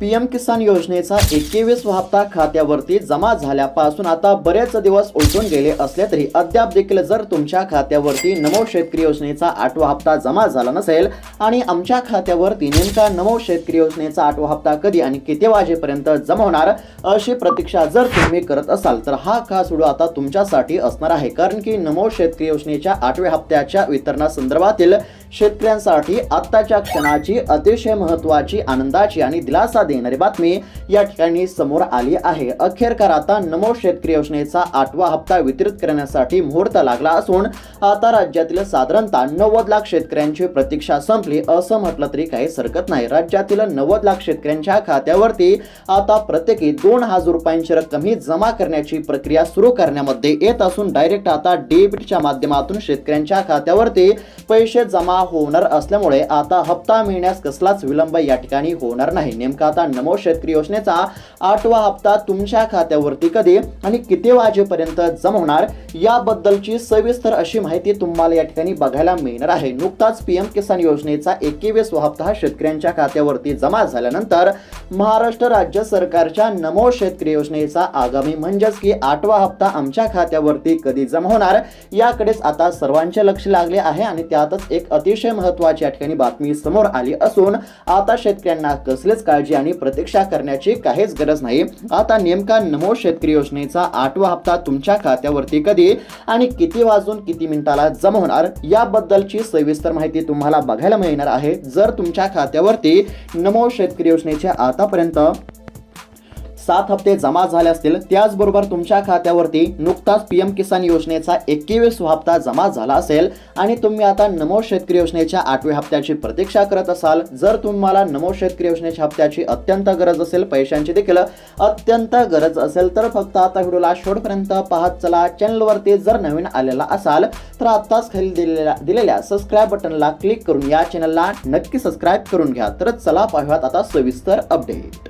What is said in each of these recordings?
P M किसान योजनेचा एकवीस हप्ता खात्यावरती जमा झाल्यापासून आता बरेच दिवस उलटून गेले असले तरी अद्याप देखील जर तुमच्या खात्यावरती नमो शेतकरी योजनेचा आठवा हप्ता जमा झाला नसेल आणि आमच्या खात्यावरती नेमका नमो शेतकरी योजनेचा आठवा हप्ता कधी आणि किती वाजेपर्यंत जमा होणार अशी प्रतीक्षा जर तुम्ही करत असाल तर हा खास व्हिडिओ आता तुमच्यासाठी असणार आहे. कारण की नमो शेतकरी योजनेच्या आठव्या हप्त्याच्या वितरणासंदर्भातील शेतकऱ्यांसाठी आत्ताच्या क्षणाची अतिशय महत्वाची आनंदाची आणि दिलासा देणारी बातमी या ठिकाणी समोर आली आहे. अखेरकार आता नमो शेतकरी योजनेचा आठवा हप्ता वितरित करण्यासाठी मुहूर्त लागला असून आता राज्यातील साधारणतः नव्वद लाख शेतकऱ्यांची प्रतीक्षा संपली असं म्हटलं तरी काही हरकत नाही. राज्यातील नव्वद लाख शेतकऱ्यांच्या खात्यावरती आता प्रत्येकी दोन हजार रुपयांची रक्कम ही जमा करण्याची प्रक्रिया सुरू करण्यामध्ये येत असून डायरेक्ट आता डेबिटच्या माध्यमातून शेतकऱ्यांच्या खात्यावरती पैसे जमा होणार असल्यामुळे आता हप्ता मिळण्यास कसलाच विलंब या ठिकाणी होणार नाही. नेमका आता नमो शेतकरी योजनेचा आठवा हप्ता तुमच्या खात्यावरती कधी आणि किती वाजेपर्यंत जमा होणार याबद्दलची सविस्तर अशी माहिती तुम्हाला या ठिकाणी बघायला मिळणार आहे. नुकताच पीएम किसान योजनेचा एकवीस हप्ता शेतकऱ्यांच्या खात्यावरती जमा झाल्यानंतर महाराष्ट्र राज्य सरकारच्या नमो शेतकरी योजनेचा आगामी म्हणजेच की आठवा हप्ता आमच्या खात्यावरती कधी जमा होणार याकडेच आता सर्वांचे लक्ष लागले आहे आणि त्यातच एक अतिशय महत्वाची या ठिकाणी बातमी समोर आली असून आता शेतकऱ्यांना कसलीच काळजी आणि प्रतीक्षा करण्याची काहीच गरज नाही. आता नेमका नमो शेतकरी योजनेचा आठवा हप्ता तुमच्या खात्यावरती कधी आणि किती वाजून किती मिनिटाला जमा होणार याबद्दलची सविस्तर माहिती तुम्हाला बघायला मिळणार आहे. जर तुमच्या खात्यावरती नमो शेतकरी योजनेच्या आतापर्यंत सात हप्ते जमा झाले असतील त्याचबरोबर तुमच्या खात्यावरती नुकताच पी एम किसान योजनेचा एकवीस हप्ता जमा झाला असेल आणि तुम्ही आता नमो शेतकरी योजनेच्या आठव्या हप्त्याची प्रतीक्षा करत असाल. जर तुम्हाला नमो शेतकरी योजनेच्या हप्त्याची अत्यंत गरज असेल पैशांची देखील अत्यंत गरज असेल तर फक्त आता व्हिडिओला शेवटपर्यंत पाहत चला. चॅनलवरती जर नवीन आलेला असाल तर आत्ताच खाली दिलेल्या दिलेल्या सबस्क्राईब बटनला क्लिक करून या चॅनलला नक्की सबस्क्राईब करून घ्या. तर चला पाहूयात आता सविस्तर अपडेट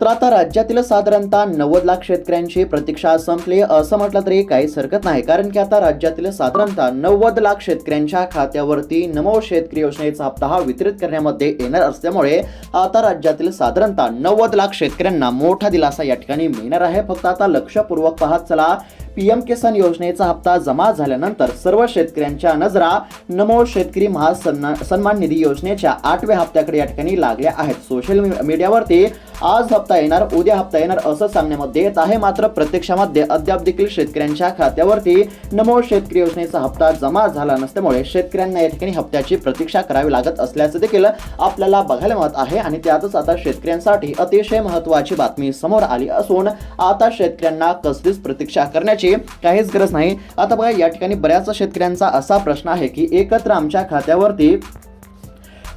तर आता राज्यातील साधारणतः नव्वद लाख शेतकऱ्यांची प्रतीक्षा संपली असं म्हटलं तरी काहीच हरकत नाही. कारण की आता राज्यातील साधारणतः नव्वद लाख शेतकऱ्यांच्या खात्यावरती नमो शेतकरी योजनेचा हप्ता हा वितरित करण्यामध्ये येणार असल्यामुळे आता राज्यातील साधारणतः नव्वद लाख शेतकऱ्यांना मोठा दिलासा या ठिकाणी मिळणार आहे. फक्त आता लक्षपूर्वक पाहत चला. पीएम किसान योजनेचा हप्ता जमा झाल्यानंतर सर्व शेतकऱ्यांच्या नजरा नमो शेतकरी महासन्मान सन्मान निधी योजनेच्या आठव्या हप्त्याकडे या ठिकाणी लागल्या आहेत. सोशल मी- मीडियावरती आज हप्ता येणार उद्या हप्ता येणार असं सांगण्यामध्ये येत आहे. मात्र प्रत्यक्षामध्ये अद्याप देखील शेतकऱ्यांच्या खात्यावरती नमो शेतकरी योजनेचा हप्ता जमा झाला नसल्यामुळे शेतकऱ्यांना या ठिकाणी हप्त्याची प्रतीक्षा करावी लागत असल्याचं देखील आपल्याला बघायला मिळत आहे. आणि त्यातच आता शेतकऱ्यांसाठी अतिशय महत्वाची बातमी समोर आली असून आता शेतकऱ्यांना कसलीच प्रतीक्षा करण्याची काहीच गरज नाही. आता बघा या ठिकाणी बऱ्याच शेतकऱ्यांचा असा प्रश्न आहे की एकत्र आमच्या खात्यावरती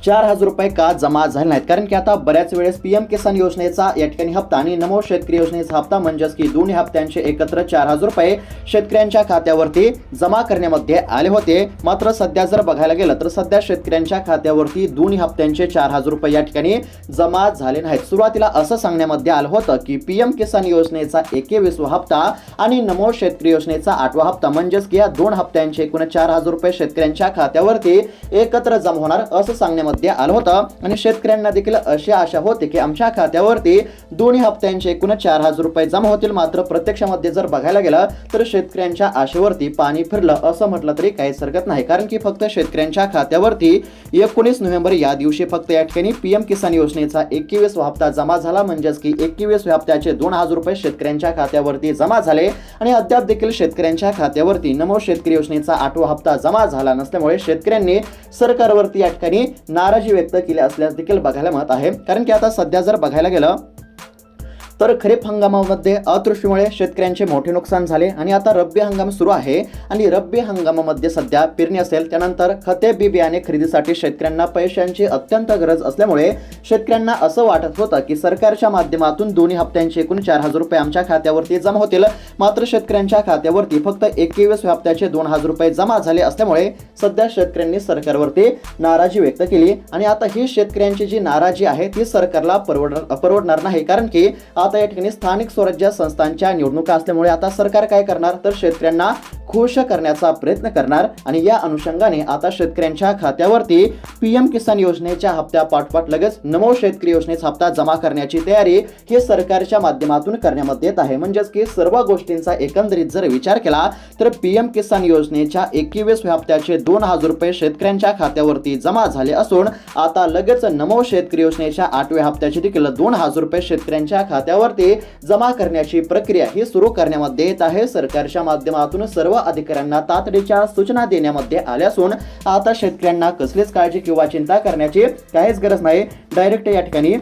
चार हजार रुपये का जमा झाले नाहीत? कारण की आता बऱ्याच वेळेस पीएम किसान योजनेचा या ठिकाणी हप्ता आणि नमो शेतकरी योजनेचा हप्ता म्हणजेच की दोन्ही हप्त्यांचे एकत्र चार हजार रुपये शेतकऱ्यांच्या खात्यावरती जमा करण्यामध्ये आले होते. मात्र सध्या जर बघायला गेलं तर सध्या शेतकऱ्यांच्या खात्यावरती दोन्ही हप्त्यांचे चार हजार रुपये या ठिकाणी जमा झाले नाहीत. सुरुवातीला असं सांगण्यामध्ये आलं होतं की पीएम किसान योजनेचा एकेवीसवा हप्ता आणि नमो शेतकरी योजनेचा आठवा हप्ता म्हणजेच की या दोन हप्त्यांचे एकूण चार हजार रुपये शेतकऱ्यांच्या खात्यावरती एकत्र जमा होणार असं सांगण्यामध्ये मध्ये आला होता. आणि शेतकऱ्यांना देखील अशी आशा होती की आमच्या खात्यावरती दोन्ही हप्त्यांचे एकूण चार हजार रुपये जमा होतील. मात्र प्रत्यक्षामध्ये जर बघायला गेलं तर शेतकऱ्यांच्या आशेवरती पाणी फिरलं असं म्हटलं तरी काहीच हरकत नाही. कारण की फक्त शेतकऱ्यांच्या खात्यावरती एकोणीस नोव्हेंबर या दिवशी फक्त या ठिकाणी पीएम किसान योजनेचा एकवीस हप्ता जमा झाला. म्हणजेच की एकवीस हप्त्याचे दोन हजार रुपये शेतकऱ्यांच्या खात्यावरती जमा झाले. आणि अद्याप देखील शेतकऱ्यांच्या खात्यावरती नमो शेतकरी योजनेचा आठवा हप्ता जमा झाला नसल्यामुळे शेतकऱ्यांनी सरकारवरती या ठिकाणी नाराजी व्यक्त केली असल्यास देखील बघायला मिळत आहे. कारण की आता सध्या जर बघायला गेलं तर खरीप हंगामामध्ये अतृष्टीमुळे शेतकऱ्यांचे मोठे नुकसान झाले आणि आता रब्बी हंगाम सुरू आहे. आणि रब्बी हंगामामध्ये सध्या पेरणी असेल त्यानंतर खते बी बियाणे खरेदीसाठी शेतकऱ्यांना पैशांची अत्यंत गरज असल्यामुळे शेतकऱ्यांना असं वाटत होतं की सरकारच्या माध्यमातून दोन्ही हप्त्यांचे एकूण चार हजार रुपये आमच्या खात्यावरती जमा होतील. मात्र शेतकऱ्यांच्या खात्यावरती फक्त एकवीस हप्त्याचे दोन हजार रुपये जमा झाले असल्यामुळे सध्या शेतकऱ्यांनी सरकारवरती नाराजी व्यक्त केली. आणि आता ही शेतकऱ्यांची जी नाराजी आहे ती सरकारला परवडणार परवडणार नाही. कारण की आता या ठिकाणी स्थानिक स्वराज्य संस्थांच्या निवडणुका असल्यामुळे आता सरकार काय करणार? तर शेतकऱ्यांना खुश करण्याचा प्रयत्न करणार आणि या अनुषंगाने आता शेतकऱ्यांच्या खात्यावरती पीएम किसान योजनेच्या हप्त्या पाठपाठ लगेच नमो शेतकरी योजनेचा हप्ता जमा करण्याची तयारी हे सरकारच्या माध्यमातून करण्यामध्ये येत आहे. म्हणजेच की सर्व गोष्टींचा एकंदरीत जर विचार केला तर पीएम किसान योजनेच्या एकवीस हप्त्याचे दोन हजार रुपये शेतकऱ्यांच्या खात्यावरती जमा झाले असून आता लगेच नमो शेतकरी योजनेच्या आठव्या हप्त्याचे देखील दोन हजार रुपये शेतकऱ्यांच्या खात्यावर खात्यावरती जमा करण्याची प्रक्रिया ही सुरू करण्यामध्ये येत आहे. सरकारच्या माध्यमातून सर्व अधिकाऱ्यांना तातडीच्या सूचना देण्यामध्ये आल्या असून आता शेतकऱ्यांना कसलीच काळजी किंवा चिंता करण्याची काहीच गरज नाही. डायरेक्ट या ठिकाणी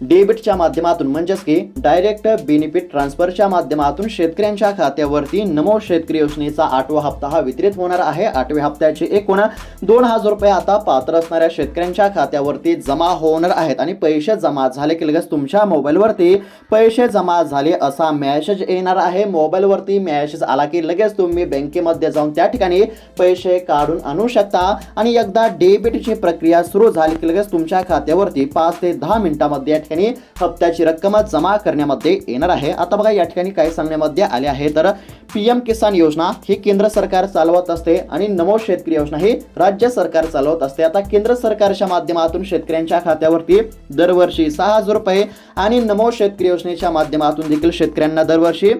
डेबिटच्या माध्यमातून म्हणजेच की डायरेक्ट बेनिफिट ट्रान्सफरच्या माध्यमातून शेतकऱ्यांच्या खात्यावरती नमो शेतकरी योजनेचा आठवा हप्ता हा वितरित होणार आहे. आठव्या हप्त्याचे एकूण दोन हजार रुपये आता पात्र असणाऱ्या शेतकऱ्यांच्या खात्यावरती जमा होणार आहेत आणि पैसे जमा झाले की लगेच तुमच्या मोबाईलवरती पैसे जमा झाले असा मॅसेज येणार आहे. मोबाईलवरती मॅसेज आला की लगेच तुम्ही बँकेमध्ये जाऊन त्या ठिकाणी पैसे काढून आणू शकता आणि एकदा डेबिटची प्रक्रिया सुरू झाली की लगेच तुमच्या खात्यावरती पाच ते दहा मिनिटांमध्ये ठिकाणी हप्त्याची रक्कम जमा करण्यामध्ये येणार आहे. आता बघा या ठिकाणी काय सांगण्यामध्ये आले आहे. तर पी एम किसान योजना ही केंद्र सरकार चालवत असते आणि नमो शेतकरी योजना ही राज्य सरकार चालवत असते. आता केंद्र सरकारच्या माध्यमातून शेतकऱ्यांच्या खात्यावरती दरवर्षी सहा हजार रुपये आणि नमो शेतकरी योजनेच्या माध्यमातून देखील शेतकऱ्यांना दरवर्षी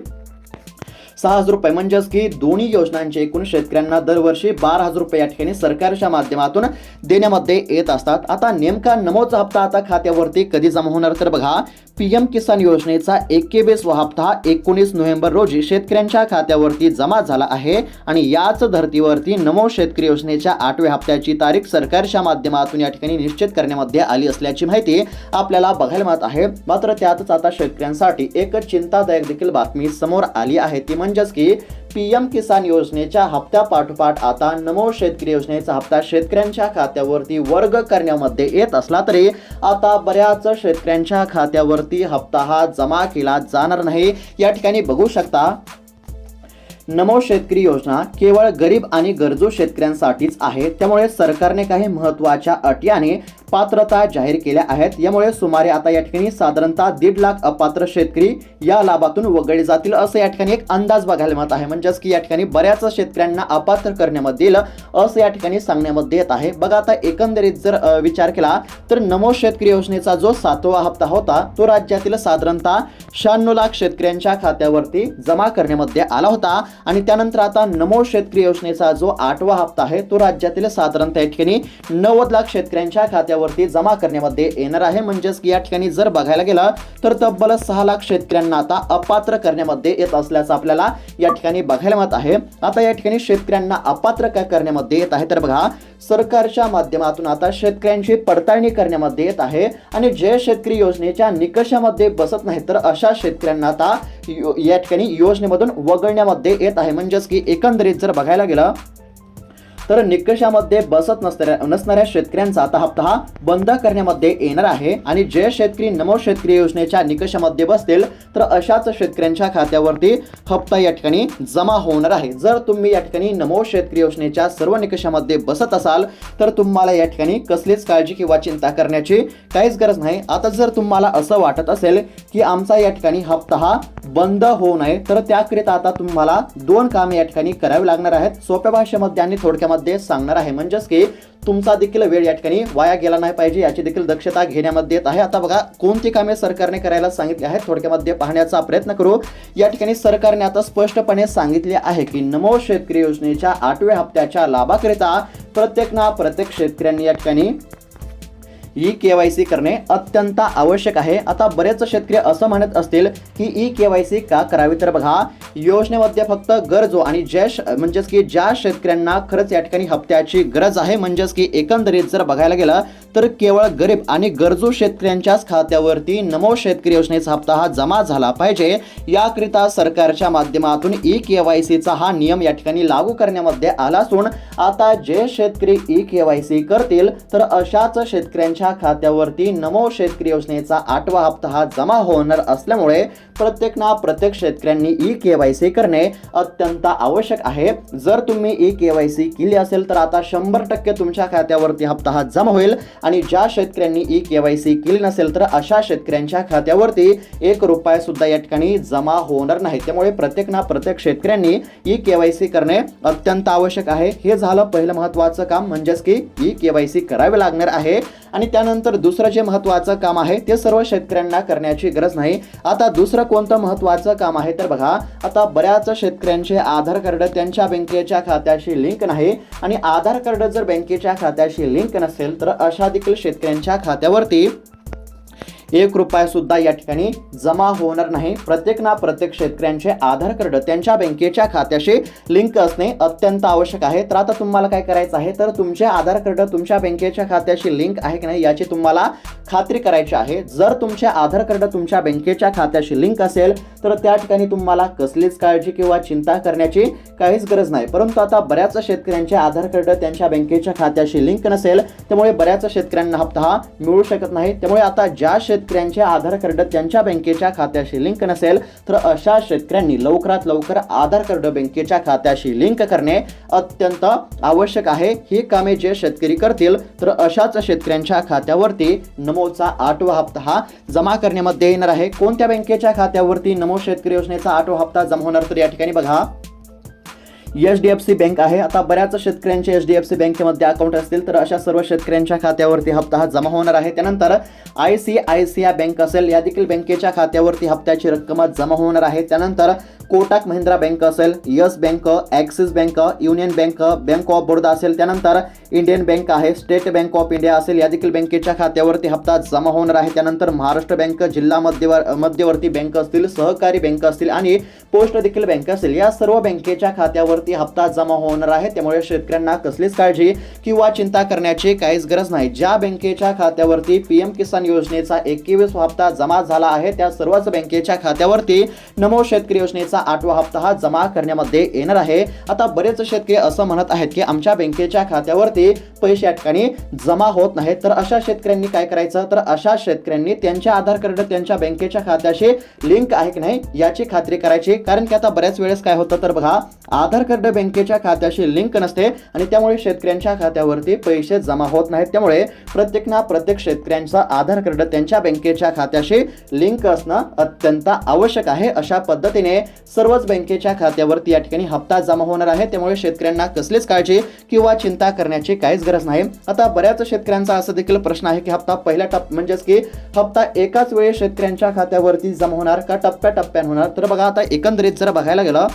सहा हजार रुपये म्हणजेच की दोन्ही योजनांचे एकूण शेतकऱ्यांना दरवर्षी बारा हजार रुपये या ठिकाणी सरकारच्या माध्यमातून देण्यामध्ये येत असतात. आता नेमका नमोचा हप्ता आता खात्यावरती कधी जमा होणार? तर बघा पीएम किसान योजनेचा एकवीसवा हप्ता एकोणीस नोव्हेंबर रोजी शेतकऱ्यांच्या खात्यावरती जमा झाला आहे आणि याच धर्तीवरती नमो शेतकरी योजनेच्या आठव्या हप्त्याची तारीख सरकारच्या माध्यमातून या ठिकाणी निश्चित करण्यामध्ये आली असल्याची माहिती आपल्याला बघायला मिळत आहे. मात्र त्यातच आता शेतकऱ्यांसाठी एक चिंतादायक देखील बातमी समोर आली आहे. ती म्हणजे म्हणजेच की पीएम किसान योजनेच्या हप्त्या पाठोपाठ आता नमो शेतकरी योजनेचा हप्ता शेतकऱ्यांच्या खात्यावरती वर्ग करण्यामध्ये येत असला तरी आता बऱ्याच शेतकऱ्यांच्या खात्यावरती हप्ता हा जमा केला जाणार नाही. या ठिकाणी बघू शकता नमो शेतकरी योजना केवळ गरीब आणि गरजू शेतकऱ्यांसाठीच आहे. त्यामुळे सरकारने काही महत्त्वाच्या अटी आणि पात्रता जाहीर केल्या आहेत. यामुळे सुमारे आता या ठिकाणी साधारणतः दीड लाख अपात्र शेतकरी या लाभातून वगळले जातील असं या ठिकाणी एक अंदाज बघायला मिळत आहे. म्हणजेच की या ठिकाणी बऱ्याच शेतकऱ्यांना अपात्र करण्यामध्ये येईल असं या ठिकाणी सांगण्यामध्ये येत आहे. बघा आता एकंदरीत जर विचार केला तर नमो शेतकरी योजनेचा जो सातवा हप्ता होता तो राज्यातील साधारणतः शहाण्णव लाख शेतकऱ्यांच्या खात्यावरती जमा करण्यामध्ये आला होता. आणि त्यानंतर आता नमो शेतकरी योजनेचा जो आठवा हप्ता आहे तो राज्यातील साधारणतः या ठिकाणी नव्वद लाख शेतकऱ्यांच्या खात्यावरती जमा करण्यामध्ये येणार आहे. म्हणजेच की या ठिकाणी जर बघायला गेलं तर तब्बल सहा लाख शेतकऱ्यांना आता अपात्र करण्यामध्ये येत असल्याचं आपल्याला या ठिकाणी बघायला मिळत आहे. आता या ठिकाणी शेतकऱ्यांना अपात्र काय करण्यामध्ये येत आहे? तर बघा सरकारच्या माध्यमातून आता शेतकऱ्यांची पडताळणी करण्यामध्ये येत आहे आणि जे शेतकरी योजनेच्या निकषामध्ये बसत नाही तर अशा शेतकऱ्यांना आता यो- या ठिकाणी योजनेमधून वगळण्यामध्ये येत आहे. म्हणजेच की एकंदरीत जर बघायला गेलं तर निकषामध्ये बसत नसणाऱ्या नसणाऱ्या शेतकऱ्यांचा आता हप्ता हा बंद करण्यामध्ये येणार आहे. आणि जे शेतकरी नमो शेतकरी योजनेच्या निकषामध्ये बसतील तर अशाच शेतकऱ्यांच्या खात्यावरती हप्ता या ठिकाणी जमा होणार आहे. जर तुम्ही या ठिकाणी नमो शेतकरी योजनेच्या सर्व निकषामध्ये बसत असाल तर तुम्हाला या ठिकाणी कसलीच काळजी किंवा चिंता करण्याची काहीच गरज नाही. आता जर तुम्हाला असं वाटत असेल की आमचा या ठिकाणी हप्ता हा बंद होऊ नये तर त्याकरिता आता तुम्हाला दोन कामे या ठिकाणी करावी लागणार आहेत. सोप्या भाषेमध्ये आणि थोडक्यामध्ये सांगणार आहे. म्हणजेच की तुमचा देखील वेळ या ठिकाणी वाया गेला नाही पाहिजे याची देखील दक्षता घेण्यामध्ये येत आहे. आता बघा कोणती कामे सरकारने करायला सांगितली आहेत? थोडक्यामध्ये पाहण्याचा प्रयत्न करू. या ठिकाणी सरकारने आता स्पष्टपणे सांगितले आहे की नमो शेतकरी योजनेच्या आठव्या हप्त्याच्या लाभाकरिता प्रत्येक ना प्रत्येक शेतकऱ्यांनी या ठिकाणी ई के वाय सी करणे अत्यंत आवश्यक आहे. आता बरेच शेतकरी असं म्हणत असतील की ई के वाय सी का करावी? तर बघा योजनेमध्ये फक्त गरजो आणि ज्या श- म्हणजेच की ज्या शेतकऱ्यांना खरंच या ठिकाणी हप्त्याची गरज आहे म्हणजेच की एकंदरीत जर बघायला गेलं तर केवळ गरीब आणि गरजू शेतकऱ्यांच्याच खात्यावरती नमो शेतकरी योजनेचा हप्ता हा जमा झाला पाहिजे. याकरिता सरकारच्या माध्यमातून ई के वाय सीचा हा नियम या ठिकाणी लागू करण्यामध्ये आला असून आता जे शेतकरी ई के वाय सी करतील तर अशाच शेतकऱ्यांच्या शेतकऱ्यांच्या खात्यावरती नमो शेतकरी योजनेचा आठवा हप्ता हा जमा होणार असल्यामुळे प्रत्येक ना प्रत्येक शेतकऱ्यांनी ई के वाय सी करणे अत्यंत आवश्यक आहे. जर तुम्ही ई के वाय सी केली असेल तर आता शंभर टक्के तुमच्या खात्यावरती हप्ता हा जमा होईल आणि ज्या शेतकऱ्यांनी ई के वाय सी केली नसेल तर अशा शेतकऱ्यांच्या खात्यावरती एक रुपया सुद्धा या ठिकाणी जमा होणार नाही. त्यामुळे प्रत्येक ना प्रत्येक शेतकऱ्यांनी ई के वाय सी करणे अत्यंत आवश्यक आहे. हे झालं पहिलं महत्त्वाचं काम म्हणजेच की ई के वाय सी करावे लागणार आहे. आणि त्यानंतर दुसरं जे महत्त्वाचं काम आहे ते सर्व शेतकऱ्यांना करण्याची गरज नाही. आता दुसरं कोणतं महत्त्वाचं काम आहे तर बघा आता बऱ्याच शेतकऱ्यांचे आधार कार्ड त्यांच्या बँकेच्या खात्याशी लिंक नाही. आणि आधार कार्ड जर बँकेच्या खात्याशी लिंक नसेल तर अशा देखील शेतकऱ्यांच्या खात्यावरती एक रुपया सुद्धा या ठिकाणी जमा होणार नाही. प्रत्येक ना प्रत्येक शेतकऱ्यांचे आधार कार्ड त्यांच्या बँकेच्या खात्याशी लिंक असणे अत्यंत आवश्यक आहे. तर आता तुम्हाला काय करायचं आहे? तर तुमचे आधार कार्ड तुमच्या बँकेच्या खात्याशी लिंक आहे की नाही याची तुम्हाला खात्री करायची आहे. जर तुमचे आधार कार्ड तुमच्या बँकेच्या खात्याशी लिंक असेल तर त्या ठिकाणी तुम्हाला कसलीच काळजी किंवा चिंता करण्याची काहीच गरज नाही. परंतु आता बऱ्याच शेतकऱ्यांचे आधार कार्ड त्यांच्या बँकेच्या खात्याशी लिंक नसेल त्यामुळे बऱ्याच शेतकऱ्यांना हप्ता हा मिळू शकत नाही. त्यामुळे आता ज्या शेतकऱ्यांचे आधार कार्ड त्यांच्या बँकेच्या खात्याशी लिंक नसेल तर अशा शेतकऱ्यांनी लवकरात लवकर आधार कार्ड बँकेच्या खात्याशी लिंक करणे अत्यंत आवश्यक आहे. ही कामे जे शेतकरी करतील तर अशाच शेतकऱ्यांच्या खात्यावरती नमोचा आठवा हप्ता हा जमा करण्यामध्ये येणार आहे. कोणत्या बँकेच्या खात्यावरती नमो शेतकरी योजनेचा आठवा हप्ता जमा होणार तर या ठिकाणी बघा. H D F C bank आहे. आता बऱ्याच शेतकऱ्यांचे एच डी एफ सी बँकेमध्ये अकाउंट असतील तर अशा सर्व शेतकऱ्यांच्या खात्यावरती हप्ता हा जमा होणार आहे. त्यानंतर I C I C I bank असेल या देखील बँकेच्या खात्यावरती हप्त्याची रक्कम जमा होणार आहे. त्यानंतर कोटक महिंद्रा बँक असेल Yes bank Axis bank Union bank bank of Baroda असेल त्यानंतर इंडियन बँक आहे स्टेट बँक ऑफ इंडिया असेल या देखील बँकेच्या खात्यावरती हप्ता जमा होणार आहे. त्यानंतर महाराष्ट्र बँक जिल्हा मध्यवर मध्यवर्ती बँक असतील सहकारी बँक असतील आणि पोस्ट देखील बँक असेल या सर्व बँकेच्या खात्यावरती हप्ता जमा होणार आहे. त्यामुळे शेतकऱ्यांना कसलीच काळजी किंवा चिंता करण्याची काहीच गरज नाही. ज्या बँकेच्या खात्यावरती पी एम किसान योजनेचा एकवीस हप्ता जमा झाला आहे त्या सर्वच बँकेच्या खात्यावरती नमो शेतकरी योजनेचा आठवा हप्ता हा जमा करण्यामध्ये येणार आहे. आता बरेच शेतकरी असं म्हणत आहेत की आमच्या बँकेच्या खात्यावरती पैसे या ठिकाणी जमा होत नाहीत. तर अशा शेतकऱ्यांनी काय करायचं? तर अशा शेतकऱ्यांनी त्यांच्या आधार कार्ड त्यांच्या बँकेच्या खात्याशी लिंक आहे की नाही याची खात्री करायची. कारण की आता बऱ्याच वेळेस काय होतं तर बघा आधार कार्ड बँकेच्या खात्याशी लिंक नसते आणि त्यामुळे शेतकऱ्यांच्या खात्यावरती पैसे जमा होत नाहीत. त्यामुळे प्रत्येक ना प्रत्येक शेतकऱ्यांचा आधार कार्ड त्यांच्या बँकेच्या खात्याशी लिंक असणं अत्यंत आवश्यक आहे. अशा पद्धतीने सर्वच बँकेच्या खात्यावरती या ठिकाणी हप्ता जमा होणार आहे. त्यामुळे शेतकऱ्यांना कसलीच काळजी किंवा चिंता करण्याची काहीच गरज नाही. आता बऱ्याच शेतकऱ्यांचा असं देखील प्रश्न आहे की हप्ता पहिल्या टप्प म्हणजेच की हप्ता एकाच वेळी शेतकऱ्यांच्या खात्यावरती जमा होणार का टप्प्याटप्प्याने होणार? तर बघा आता एकंदरीत जर बघायला गेलं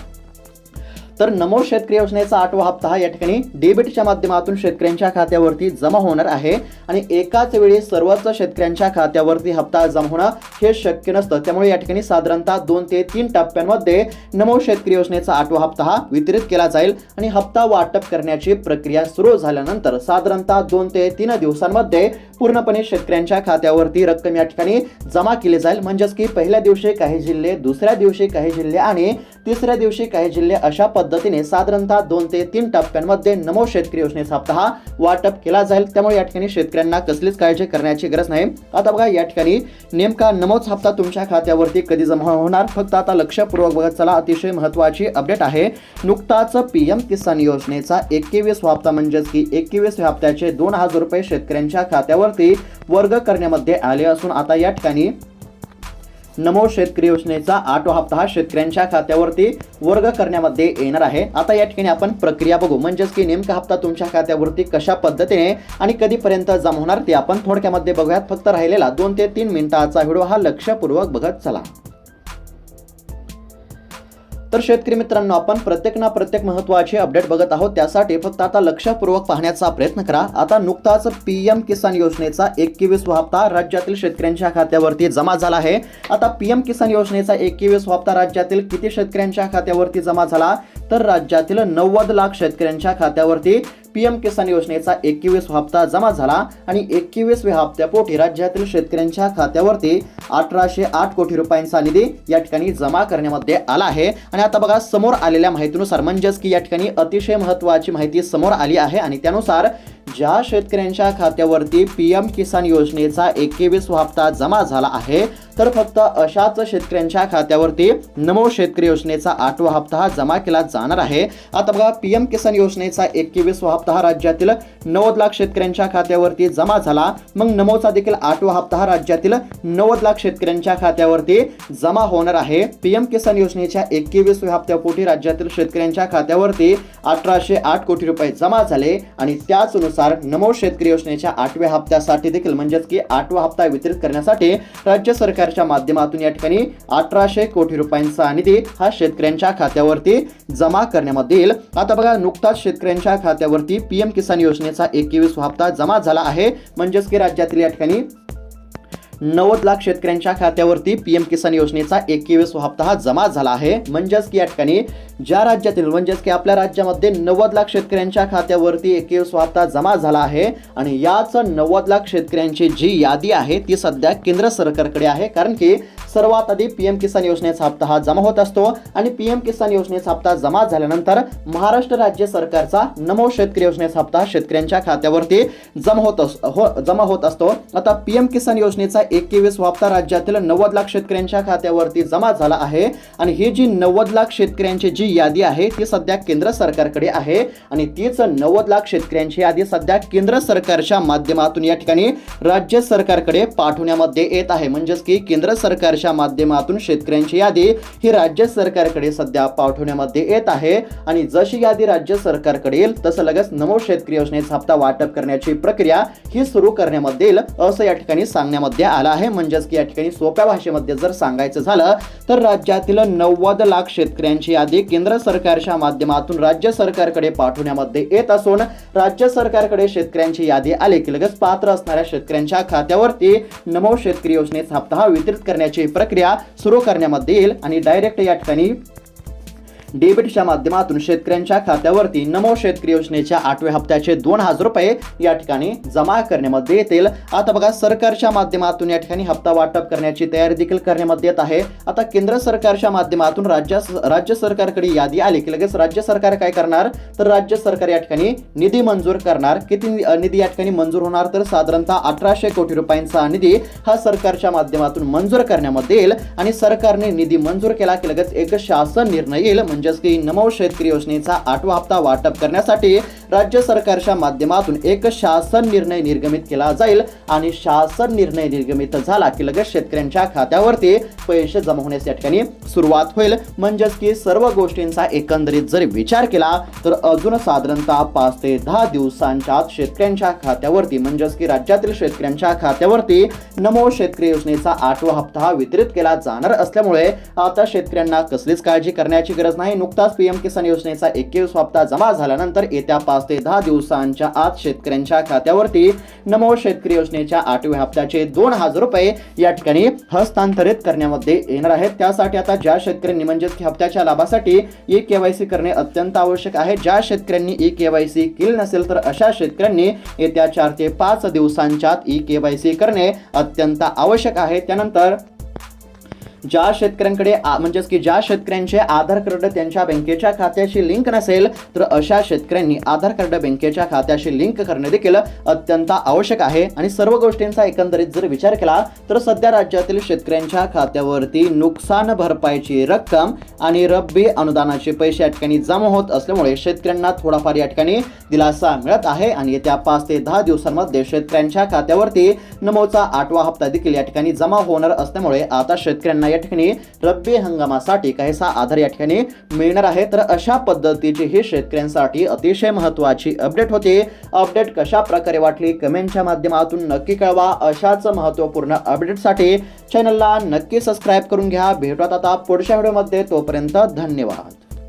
तर नमो शेतकरी योजनेचा आठवा हप्ता हा या ठिकाणी डेबिटच्या माध्यमातून शेतकऱ्यांच्या खात्यावरती जमा होणार आहे. आणि एकाच वेळी सर्वच शेतकऱ्यांच्या खात्यावरती हप्ता जमा होणं हे शक्य नसतं. त्यामुळे या ठिकाणी साधारणतः दोन ते तीन टप्प्यांमध्ये नमो शेतकरी योजनेचा आठवा हप्ता हा वितरित केला जाईल. आणि हप्ता वाटप करण्याची प्रक्रिया सुरू झाल्यानंतर साधारणतः दोन ते तीन दिवसांमध्ये पूर्णपणे शेतकऱ्यांच्या खात्यावरती रक्कम या ठिकाणी जमा केली जाईल. म्हणजेच की पहिल्या दिवशी काही जिल्हे दुसऱ्या दिवशी काही जिल्हे आणि तिसऱ्या दिवशी काही जिल्हे अशा पद्धतीने साधारणतः दोन ते तीन टप्प्यांमध्ये नमो शेतकरी योजनेचा हप्ता हा वाटप केला जाईल. त्यामुळे या ठिकाणी शेतकऱ्यांना कसलीच काळजी करण्याची गरज नाही. आता बघा या ठिकाणी नेमका नमोच हप्ता तुमच्या खात्यावरती कधी जमा होणार? फक्त आता लक्षपूर्वक बघत चला. अतिशय महत्त्वाची अपडेट आहे. नुकताच पी एम किसान योजनेचा एकवीस हप्ता म्हणजेच की एकवीस हप्त्याचे दोन हजार रुपये शेतकऱ्यांच्या खात्यावरती वर्ग करण्यामध्ये आले असून आता या ठिकाणी नमो शेतकरी योजनेचा आठवा हप्ता हा शेतकऱ्यांच्या खात्यावरती वर्ग करण्यामध्ये येणार आहे. आता या ठिकाणी आपण प्रक्रिया बघू. म्हणजेच की नेमका हप्ता तुमच्या खात्यावरती कशा पद्धतीने आणि कधीपर्यंत जमा होणार ते आपण थोडक्यामध्ये बघूयात. फक्त राहिलेला दोन ते तीन मिनिटाचा व्हिडिओ हा लक्षपूर्वक बघत चला. तर शेतकरी मित्रांनो आपण प्रत्येक ना प्रत्येक महत्त्वाचे अपडेट बघत आहोत. त्यासाठी फक्त आता लक्षपूर्वक पाहण्याचा प्रयत्न करा. आता नुकताच पी एम किसान योजनेचा एकवीस हप्ता राज्यातील शेतकऱ्यांच्या खात्यावरती जमा झाला आहे. आता पी एम किसान योजनेचा एकवीस हप्ता राज्यातील किती शेतकऱ्यांच्या खात्यावरती जमा झाला? तर राज्यातील नव्वद लाख शेतकऱ्यांच्या खात्यावरती पी एम किसान योजनेचा एकवीस हप्ता जमा झाला आणि एकवीसव्या हप्त्यापोटी राज्यातील शेतकऱ्यांच्या खात्यावरती अठराशे आठ कोटी रुपयांचा निधी या ठिकाणी जमा करण्यामध्ये आला आहे. आणि आता बघा समोर आलेल्या माहितीनुसार म्हणजेच की या ठिकाणी अतिशय महत्त्वाची माहिती समोर आली आहे. आणि त्यानुसार ज्या शेतकऱ्यांच्या खात्यावरती पी एम किसान योजनेचा एकवीसवा हप्ता जमा झाला आहे तर फक्त अशाच शेतकऱ्यांच्या खात्यावरती नमो शेतकरी योजनेचा आठवा हप्ता हा जमा केला जाणार आहे. आता बघा पी एम किसान योजनेचा एकवीसवा हप्ता हा राज्यातील नव्वद लाख शेतकऱ्यांच्या खात्यावरती जमा झाला. मग नमोचा देखील आठवा हप्ता हा राज्यातील नव्वद लाख शेतकऱ्यांच्या खात्यावरती जमा होणार आहे. पी एम किसान योजनेच्या एकवीसव्या हप्त्यापोटी राज्यातील शेतकऱ्यांच्या खात्यावरती अठराशे आठ कोटी रुपये जमा झाले आणि त्याचनुसार नमो शेतकरी योजनेच्या आठव्या हप्त्यासाठी देखील म्हणजेच की आठवा हप्ता वितरित करण्यासाठी राज्य सरकारच्या माध्यमातून या ठिकाणी अठराशे कोटी रुपयांचा निधी हा शेतकऱ्यांच्या खात्यावरती जमा करण्यामध्ये येईल. आता बघा नुकताच शेतकऱ्यांच्या खात्यावरती पीएम किसान योजनेचा एकवीस हप्ता जमा झाला आहे. म्हणजेच की राज्यातील या ठिकाणी नव्वद लाख शेतकऱ्यांच्या खात्यावरती पीएम किसान योजनेचा एकवीस हप्ता हा जमा झाला आहे. म्हणजेच की या ठिकाणी ज्या राज्यातील म्हणजेच की आपल्या राज्यामध्ये नव्वद लाख शेतकऱ्यांच्या खात्यावरती एकवीस हप्ता जमा झाला आहे आणि याच नव्वद लाख शेतकऱ्यांची जी यादी आहे ती सध्या केंद्र सरकारकडे आहे. कारण की सर्वात आधी पीएम किसान योजनेचा हप्ता हा जमा होत असतो आणि पीएम किसान योजनेचा हप्ता जमा झाल्यानंतर महाराष्ट्र राज्य सरकारचा नमो शेतकरी योजनेचा हप्ता शेतकऱ्यांच्या खात्यावरती जमा होत असतो हो जमा होत असतो. आता पीएम किसान योजनेचा एकवीस हप्ता राज्यातील नव्वद लाख शेतकऱ्यांच्या खात्यावरती जमा झाला आहे. आणि ही जी नव्वद लाख शेतकऱ्यांची जी यादी आहे ती सध्या केंद्र सरकारकडे आहे. आणि तीच नव्वद लाख शेतकऱ्यांची यादी सध्या केंद्र सरकारच्या माध्यमातून या ठिकाणी राज्य सरकारकडे पाठवण्यामध्ये येत आहे. म्हणजेच की केंद्र सरकारच्या माध्यमातून शेतकऱ्यांची यादी ही राज्य सरकारकडे सध्या पाठवण्यामध्ये येत आहे. आणि जशी यादी राज्य सरकारकडे येईल तसं लगेच नमो शेतकरी योजनेचा हप्ता वाटप करण्याची प्रक्रिया ही सुरू करण्यामध्ये येईल असं या ठिकाणी सांगण्यामध्ये आला आहे. म्हणजेच की या ठिकाणी सोप्या भाषेमध्ये जर सांगायचं झालं तर राज्यातील नव्वद लाख शेतकऱ्यांची यादी केंद्र सरकारच्या माध्यमातून राज्य सरकारकडे पाठवण्यामध्ये येत असून राज्य सरकारकडे शेतकऱ्यांची यादी आली की लगेच पात्र असणाऱ्या शेतकऱ्यांच्या खात्यावरती नमो शेतकरी योजनेचा हप्ता हा वितरित करण्याची प्रक्रिया सुरू करण्यामध्ये येईल आणि डायरेक्ट या ठिकाणी डेबिटच्या माध्यमातून शेतकऱ्यांच्या खात्यावरती नमो शेतकरी योजनेच्या आठव्या हप्त्याचे दोन हजार रुपये या ठिकाणी जमा करण्यामध्ये येतील. आता बघा सरकारच्या माध्यमातून या ठिकाणी हप्ता वाटप करण्याची तयारी देखील करण्यामध्ये येत आहे. आता केंद्र सरकारच्या माध्यमातून राज्य राज्य सरकारकडे यादी आली की लगेच राज्य सरकार काय करणार? तर राज्य सरकार या ठिकाणी निधी मंजूर करणार. किती निधी या ठिकाणी मंजूर होणार? तर साधारणतः अठराशे कोटी रुपयांचा निधी हा सरकारच्या माध्यमातून मंजूर करण्यामध्ये येईल आणि सरकारने निधी मंजूर केला की लगेच एक शासन निर्णय येईल. म्हणजे म्हणजेच की नमो शेतकरी योजनेचा आठवा हप्ता वाटप करण्यासाठी राज्य सरकारच्या माध्यमातून एक शासन निर्णय निर्गमित केला जाईल आणि शासन निर्णय निर्गमित झाला की लगेच शेतकऱ्यांच्या खात्यावरती पैसे जमा होण्यास या ठिकाणी सुरुवात होईल. म्हणजेच की सर्व गोष्टींचा एकंदरीत जर विचार केला तर अजून साधारणतः पाच ते दहा दिवसांच्या आत शेतकऱ्यांच्या खात्यावरती म्हणजेच की राज्यातील शेतकऱ्यांच्या खात्यावरती नमो शेतकरी योजनेचा आठवा हप्ता वितरित केला जाणार असल्यामुळे आता शेतकऱ्यांना कसलीच काळजी करण्याची गरज नाही. नुकताच पीएम किसान योजनेचा एकवीस हप्ता जमा झाल्यानंतर येत्या पाच ते दहा दिवसांच्या आत शेतकऱ्यांच्या खात्यावरती नमो शेतकरी योजनेच्या आठव्या हप्त्याचे दोन हजार रुपये या ठिकाणी हस्तांतरित करण्यामध्ये येणार आहेत. त्यासाठी आता ज्या शेतकऱ्यांनी म्हणजेच हप्त्याच्या लाभासाठी ई केवायसी करणे अत्यंत आवश्यक आहे. ज्या शेतकऱ्यांनी ई केवायसी केली नसेल तर अशा शेतकऱ्यांनी येत्या चार ते पाच दिवसांच्या आत ई केवायसी करणे अत्यंत आवश्यक आहे. त्यानंतर ज्या शेतकऱ्यांकडे आ- म्हणजेच की ज्या शेतकऱ्यांचे आधार कार्ड त्यांच्या बँकेच्या खात्याशी लिंक नसेल तर अशा शेतकऱ्यांनी आधार कार्ड बँकेच्या खात्याशी लिंक करणे देखील अत्यंत आवश्यक आहे. आणि सर्व गोष्टींचा एकंदरीत जर विचार केला तर सध्या राज्यातील शेतकऱ्यांच्या खात्यावरती नुकसान भरपाईची रक्कम आणि रब्बी अनुदानाचे पैसे या ठिकाणी जमा होत असल्यामुळे शेतकऱ्यांना थोडाफार या ठिकाणी दिलासा मिळत आहे. आणि येत्या पाच ते दहा दिवसांमध्ये शेतकऱ्यांच्या खात्यावरती नमोचा आठवा हप्ता देखील या ठिकाणी जमा होणार असल्यामुळे आता शेतकऱ्यांना या ठिकाणी रब्बी हंगामासाठी काहीसा आधार या ठिकाणी मिळणार आहे. तर अशा पद्धतीची ही शेतकऱ्यांसाठी अतिशय महत्त्वाची अपडेट होती. अपडेट कशा प्रकारे वाटली? कमेंटच्या माध्यमातून नक्की कळवा. अशाच महत्त्वपूर्ण अपडेटसाठी चॅनलला नक्की सबस्क्राईब करून घ्या. भेटूयात आता पुढच्या व्हिडिओमध्ये तोपर्यंत धन्यवाद.